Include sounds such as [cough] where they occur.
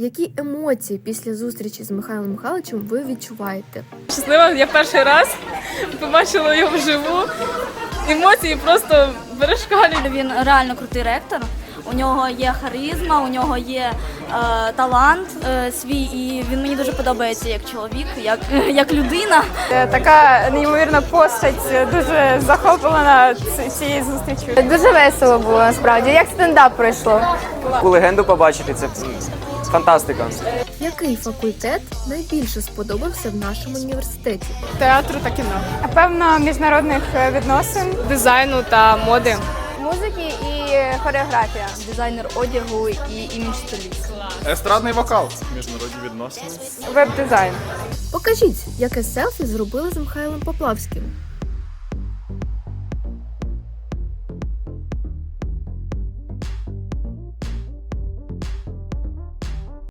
Які емоції після зустрічі з Михайлом Михайловичем ви відчуваєте? Щаслива, я перший раз побачила його вживу. Емоції просто перешкалюють. Він реально крутий ректор. У нього є харизма, у нього є е, талант е, свій, і він мені дуже подобається як чоловік, як, [laughs] як людина. Е, Така неймовірна постать, дуже захоплена ці- цією зустрічю. Дуже весело було насправді. Як стендап пройшло? Таку легенду побачити це фантастика. Який факультет найбільше сподобався в нашому університеті? Театру та кіно. Напевно, міжнародних відносин, Дизайну та моди. музики і хореографія. Дизайнер одягу і імідж стиліст. Естрадний вокал, міжнародні відносини. Веб-дизайн. Покажіть, яке селфі зробили з Михайлом Поплавським.